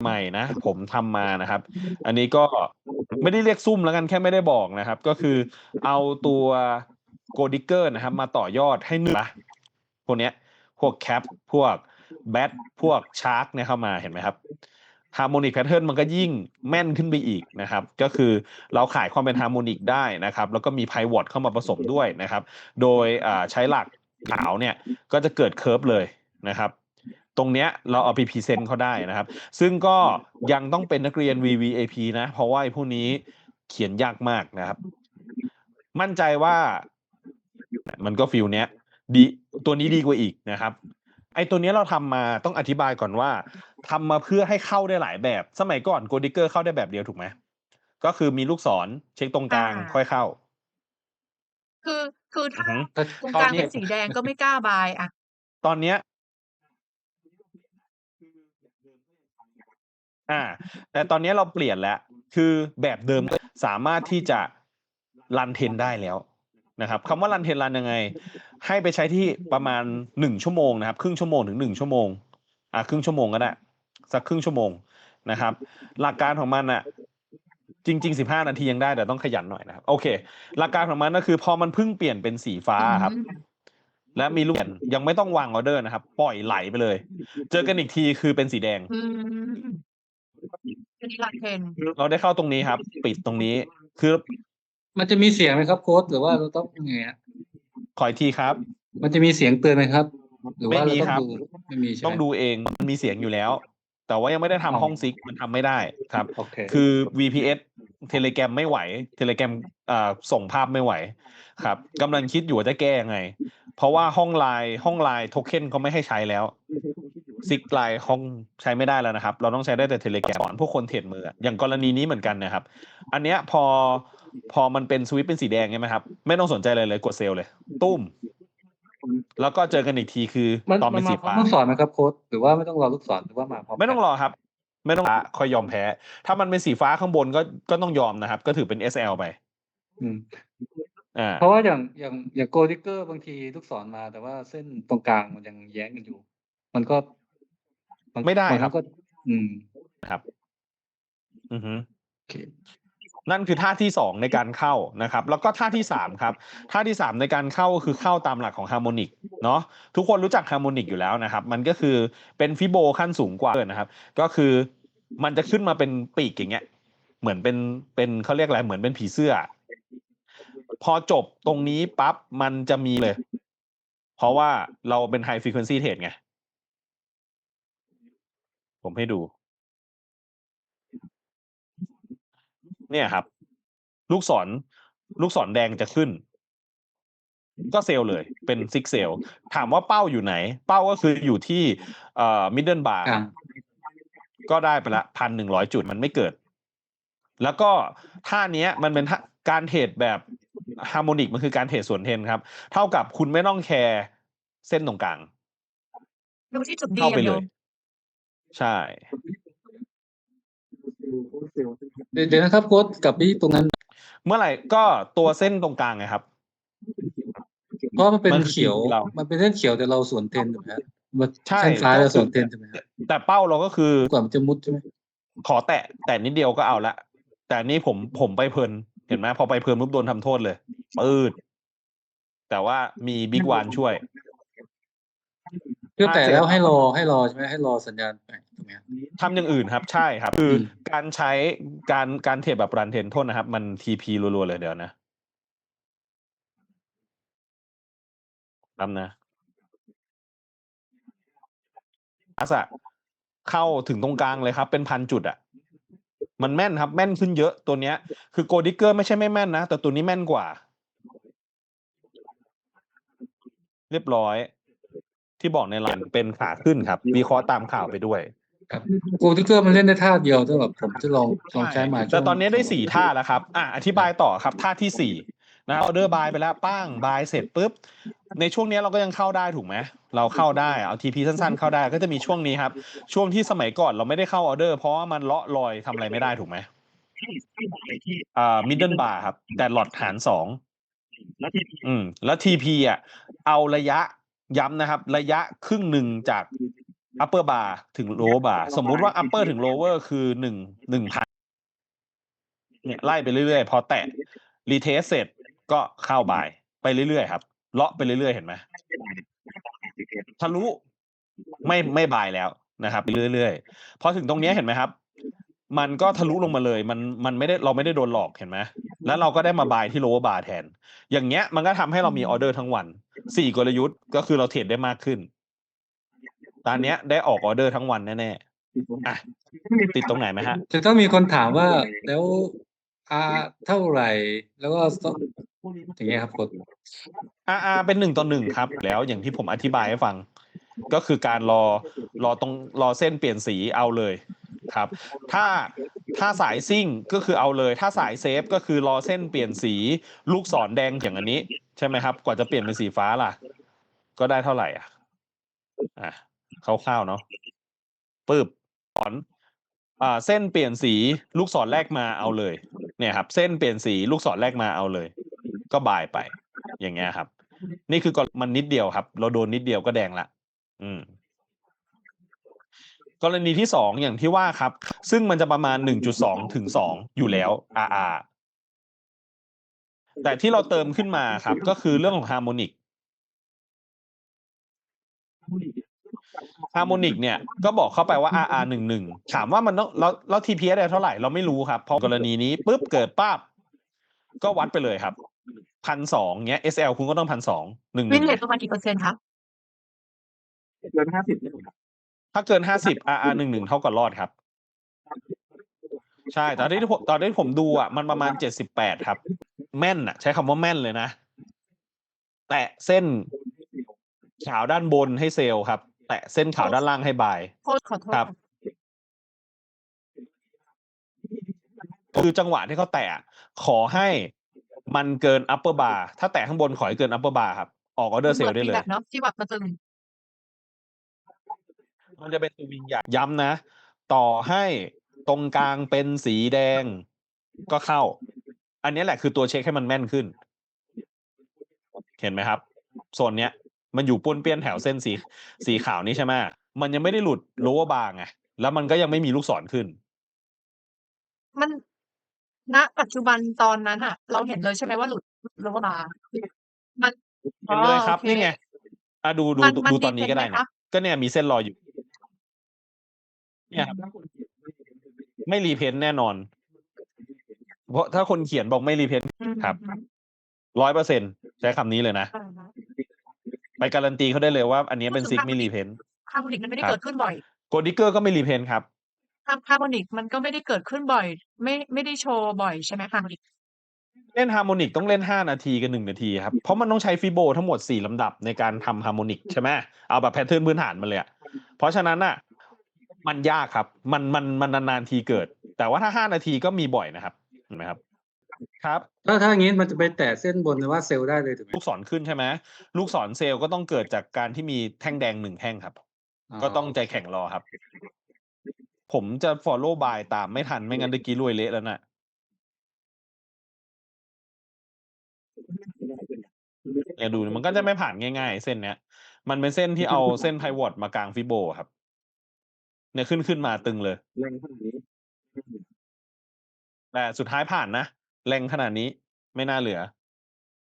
ใหม่นะผมทำมานะครับ อันนี้ก็ไม่ได้เรียกซุ่มแล้วกันแค่ไม่ได้บอกนะครับ ก็คือเอาตัวโกดิเกอร์นะครับ มาต่อยอดให้เนื้อพวกเนี้ย พวกแคปพวกแบทพวกชาร์กเนี่ยเข้ามาเห็นไหมครับฮาร์โมนิกแพทเทิร์นมันก็ยิ่งแม่นขึ้นไปอีกนะครับ ก็คือเราขายความเป็นฮาร์โมนิกได้นะครับ แล้วก็มีไพวอตเข้ามาผสมด้วยนะครับ โดยใช้หลักขาวเนี่ยก็จะเกิดเคิร์ฟเลยนะครับ ตรงเนี้ยเราเอาไปพรีเซนต์เขาได้นะครับ ซึ่งก็ยังต้องเป็นนักเรียน VVAP นะ เพราะว่าไอ้พวกนี้เขียนยากมากนะครับ มั่นใจว่ามันก็ฟิลเนี้ยดีตัวนี้ดีกว่าอีกนะครับ ไอ้ตัวเนี้ยเราทำมาต้องอธิบายก่อนว่าทำมาเพื่อให้เข้าได้หลายแบบ สมัยก่อนโกดิเกอร์เข้าได้แบบเดียวถูกไหมก็คือมีลูกศรเช็คตรงกลางอ่าค่อยเข้า คือคืออืถ้าอฮึถ้าตรงตอกลานงนี้เป็นสีแดงก็ไม่กล้าบายอะ ตอนเนี้ย อ่า แต่ตอนนี้เราเปลี่ยนแล้ว คือแบบเดิมสามารถที่จะรันเทนได้แล้วนะครับคำว่ารันเทนรันยังไง ให้ไปใช้ที่ประมาณหนึ่งชั่วโมงนะครับ ครึ่งชั่วโมงถึงหนึ่งชั่วโมงอ่าครึ่งชั่วโมงก็ได้สักครึ่งชั่วโมงนะครับ หลักการของมันอะจริงๆสิบห้านาทียังได้แต่ต้องขยันหน่อยนะครับ โอเค หลักการของมันก็คือ พอมันเพิ่งเปลี่ยนเป็นสีฟ้าครับ และมีลูกเห็นยังไม่ต้องวางออเดอร์นะครับ ปล่อยไหลไปเลย เจอกันอีกทีคือเป็นสีแดง เทนเราได้เข้าตรงนี้ครับ ปิดตรงนี้ คือมันจะมีเสียงไหมครับโค้ดหรือว่าเราต้องยังไงฮะขออีกทีครับ มันจะมีเสียงเตือนไหมครับ หรือว่าไม่เรามีต้อครับงดูไม่มีใช่ไหมต้องดูเองมันมีเสียงอยู่แล้ว แต่ว่ายังไม่ได้ทำอ๋อห้องซิกมันทำไม่ได้ครับ โอเคคือ VPS Telegram ไม่ไหว Telegram อ่าส่งภาพไม่ไหว ครับกำลังคิดอยู่ว่าจะแก้ยังไง เพราะว่าห้องไลน์ห้องไลน์โทเค็นเขาไม่ให้ใช้แล้ว ซิกไลน์ห้องใช้ไม่ได้แล้วนะครับ เราต้องใช้ได้แต่ Telegram สอนพวกคนเทรดมืออะอย่างกรณีนี้เหมือนกันนะครับ อันเนี้ยพอพอมันเป็นสวิตช์เป็นสีแดงใช่ไหมครับ ไม่ต้องสนใจเลยเลยกดเซลล์เลย ตุ้ม แล้วก็เจอกันอีกทีคือมันตอนมัเป็นนมาสีพร้อมฟ้าลูกศรไหมครับโค้ดหรือว่าไม่ต้องรอลูกศรหรือว่ามาพร้อมไม่ต้องกันรอครับ ไม่ต้องรอคอยยอมแพ้ ถ้ามันเป็นสีฟ้าข้างบนก็ก็ต้องยอมนะครับ ก็ถือเป็น SL ไปอืมอ่าเพราะว่าอย่างอย่างอย่างโกดิเกอร์บางทีลูกศรมา แต่ว่าเส้นตรงกลางมันยังแย้งกันอยู่ มันก็น ไม่ได้นครับก็อืมครับ อือฮึโอเคนั่นคือท่าที่สองในการเข้านะครับ แล้วก็ท่าที่สามครับ ท่าที่สามในการเข้าก็คือเข้าตามหลักของฮาร์โมนิกเนาะทุกคนรู้จักฮาร์โมนิกอยู่แล้วนะครับ มันก็คือเป็นฟิโบขั้นสูงกว่านะครับ ก็คือมันจะขึ้นมาเป็นปีกอย่างเงี้ย เหมือนเป็นเป็นเขาเรียกอะไรเหมือนเป็นผีเสื้อ พอจบตรงนี้ปั๊บมันจะมีเลย เพราะว่าเราเป็นไฮฟ r ี q u e n c y เทรดไง ผมให้ดู เนี่ยครับ ลูกศร ลูกศรแดงจะขึ้น ก็เซลล์เลย เป็นซิกเซลถามว่าเป้าอยู่ไหน เป้าก็คืออยู่ที่เอ่อมิดเดิลบาร์กลางก็ได้ไปละพันหนึ่งร้อยจุดมันไม่เกิด แล้วก็ท่าเนี้ย มันเป็นท่าการเทรดแบบฮาร์โมนิกมันคือการเทรดสวนเทนครับ เท่ากับคุณไม่ต้องแคร์เส้นตรงกลางดูที่จุดดีเข้าอไปย่างเลเดียวย ใช่ เดี๋ยวเดี๋ยวนะครับโค้ดกลับไปที่ตรงนั้น เมื่อไหร่ก็ตัวเส้นตรงกลางไงครับ เพราะมันเป็นมันคือเขียวเรา มันเป็นเส้นเขียวแต่เราสวนเทนถูกไหมฮะมันใช่เส้นซ้ายก็เราคือสวนเทนใช่ไหมฮะแต่เป้าเราก็คือ กว่ามันจะมุดใช่ไหมขอแตะแต่นิดเดียวก็เอาละ แต่อันนี่ผมผมไปเพลิน เห็นไหมพอไปเพลินปุ๊บโดนทำโทษเลยปืดแต่ว่ามีบิ๊กวานช่วย คือแต่อ่าเสร็จแล้วให้รอให้รอใช่ไหมให้รอสัญญาณไปถูกไหมฮะทำอย่างอื่นครับ ใช่ครับ คืออมการใช้การการเทรดแบบรันเทนโทษนะครับ มันทีพีรัวๆเลยเดี๋ยวนะทำนะอาสะเข้าถึงตรงกลางเลยครับ เป็นพันจุดอะมันแม่นครับ แม่นขึ้นเยอะตัวเนี้ย คือโกดิเกอร์ไม่ใช่ไม่แม่นนะ แต่ตัวนี้แม่นกว่า เรียบร้อย ที่บอกในไลน์เป็นขาขึ้นครับวิเคราะห์ตามข่าวไปด้วยครับโกดิเกอร์มันเล่นได้ท่าเดียวแต่แบบผมจะลองลองใช้มาแต่ตอนนี้ได้สี่ท่าแล้วครับอะอธิบายต่อครับท่าที่สี่นะออเดอร์บายไปแล้วป้างบายเสร็จปุ๊บ ในช่วงนี้เราก็ยังเข้าได้ถูกไหมเราเข้าได้เอาทีพีสั้นๆ เข้าได้ก็จะมีช่วงนี้ครับ ช่วงที่สมัยก่อนเราไม่ได้เข้าออเดอร์เพราะว่ามันเลาะลอยทำอะไรไม่ได้ถูกไหมอ่ามิดเดิลบาร์ครับ แต่หลอดหารสองอืม แล้วทีพีอะเอาระยะ ย้ำนะครับ ระยะครึ่งหนึ่งจาก upper bar ถึง lower bar สมมุติว่า upper ถึง lower คือหนึ่งหนึ่งพันเนี่ยไล่ไปเรื่อยๆ พอแตะ retest เสร็จก็เข้าบาย ไปเรื่อยๆครับ เลาะไปเรื่อยๆ เห็นไหมทะลุไม่ไม่บายแล้วนะครับไปเรื่อยๆ พอถึงตรงเนี้ยเห็นไหมครับ มันก็ทะลุลงมาเลย มันมันไม่ได้เราไม่ได้โดนหลอกเห็นไหมแล้วเราก็ได้มาบายที่ lower bar แทน อย่างเงี้ยมันก็ทำให้เรามีออเดอร์ทั้งวัน สี่กลยุทธ์ก็คือเราเทรดได้มากขึ้น ตอนเนี้ยได้ออกออเดอร์ทั้งวันแน่ๆอะติดตรงไหนไหมฮะ จะต้องมีคนถามว่าแล้วอาเท่าไหร่ แล้วก็ต้องอย่างเงี้ยครับกด RR เป็นหนึ่งต่อหนึ่งครับ แล้วอย่างที่ผมอธิบายให้ฟัง ก็คือการรอรอตรงรอเส้นเปลี่ยนสีเอาเลยครับ ถ้าถ้าสายซิ่งก็คือเอาเลย ถ้าสายเซฟก็คือรอเส้นเปลี่ยนสีลูกศรแดงอย่างอันนี้ ใช่ไหมครับ กว่าจะเปลี่ยนเป็นสีฟ้าล่ะ ก็ได้เท่าไหร่อะอะคร่าวๆเนาะปึ๊บศรอ่าเส้นเปลี่ยนสีลูกศรแรกมาเอาเลย เนี่ยครับ เส้นเปลี่ยนสีลูกศรแรกมาเอาเลย ก็บายไป อย่างเงี้ยครับ นี่คือกรมันนิดเดียวครับ เราโดนนิดเดียวก็แดงละ อืมกรณีที่สองอย่างที่ว่าครับ ซึ่งมันจะประมาณหนึ่งจุดสองถึงสองอยู่แล้ว RR แต่ที่เราเติมขึ้นมาครับ ก็คือเรื่องของฮาร์โมนิกฮาร์โมนิกเนี่ยก็บอกเข้าไปว่า RR หนึ่งหนึ่งถามว่ามันต้องแล้วแล้ว TPS ได้เท่าไหร่เราไม่รู้ครับเพราะกรณีนี้ปุ๊บเกิดป้าบก็วัดไปเลยครับพันสองเงี้ย SL คุณก็ต้องพันสองหนึ่งหวินึ่นงเลทประมาณกี่เปอร์เซ็นต์คะ เกินห้าสิบถ้าเกินห้าสิบ RR หนึ่งหนึ่งเท่ากับรอดครับ ใช่ตอนที่ผมตอนที่ผมดูอะมันประมาณเจ็ดสิบแปดครับ แม่นอะ ใช้คำว่าแม่นเลยนะ แตะเส้นขาวด้านบนให้เซลล์ครับ แตะเส้นขาวด้านล่างให้บายโทษขอโทษครับ คือจังหวะที่เขาแตะ ขอให้มันเกิน upper bar ถ้าแตะข้างบนขอให้เกิน upper bar ครับ ออกออเดอร์เซลล์ได้เลยแบบเนาะที่แบบมันจะ มันจะเป็นสวิงใหญ่ย้ำนะ ต่อให้ตรงกลางเป็นสีแดงก็เข้า อันนี้แหละคือตัวเช็คให้มันแม่นขึ้น เห็นไหมครับโซนเนี้ย มันอยู่ป้วนเปี้ยนแถวเส้นสีสีขาวนี้ใช่ไหมมันยังไม่ได้หลุดโลว์บางไงแล้วมันก็ยังไม่มีลูกศรขึ้น มันณปัจจุบันตอนนั้นอะเราเห็นเลยใช่ไหมว่าหลุดโลบามันเห็นเลยครับอ๋อโอเคนี่ไงอะดูดูมันดูมันดูตอนนี้ก็ได้มีเส้นไหมนะคะก็เนี่ยมีเส้นรอยอยู่ เนี่ยครับไม่รีเพนแน่นอน เพราะถ้าคนเขียนบอกไม่รีเพนอืมครับร้อยเปอร์เซ็นใช้คำนี้เลยนะอ่าฮะไปการันตีเขาได้เลยว่า อันนี้เป็นซิกไม่รีเพนฮาร์โมนิกมันไม่ได้ครับเกิดขึ้นบ่อยโกดิเกอร์ก็ไม่รีเพนครับฮาฮาร์โมนิกมันก็ไม่ได้เกิดขึ้นบ่อย ไม่ไม่ได้โชว์บ่อยใช่ไหมฮาร์โมนิกเล่นฮาร์โมนิกต้องเล่นห้านาทีกับหนึ่งนาทีครับ เพราะมันต้องใช้ฟิโบทั้งหมดสี่ลำดับในการทำฮาร์โมนิกใช่ไหมเอาแบบแพทเทิร์นพื้นฐานมาเลยอะเพราะฉะนั้นอะ มันยากครับ มันมันมันนานๆทีเกิด แต่ว่าถ้าห้านาทีก็มีบ่อยนะครับเห็นไหมครับ ครับถ้าถ้าอย่างงี้มันจะไปแตะเส้นบนหรือว่าเซลล์ได้เลยถูกไหมลูกศรขึ้นใช่ไหมลูกศรเซลล์ก็ต้องเกิดจากการที่มีแท่งแดงหนึ่งแท่งครับ ก็ต้องใจแข็งรอครับ ผมจะ follow by ตามไม่ทันไม่งั้นตะกี้รวยเละแล้วน่ะเนี่ยดูมันก็จะไม่ผ่านง่ายๆ เส้นเนี้ย มันเป็นเส้นที่เอาเส้นไพวอตมากลางฟิโบครับ เนี่ยขึ้นขึ้นมาตึงเลยแรงขนาดนี้แต่สุดท้ายผ่านนะแรงขนาดนี้ไม่น่าเหลือ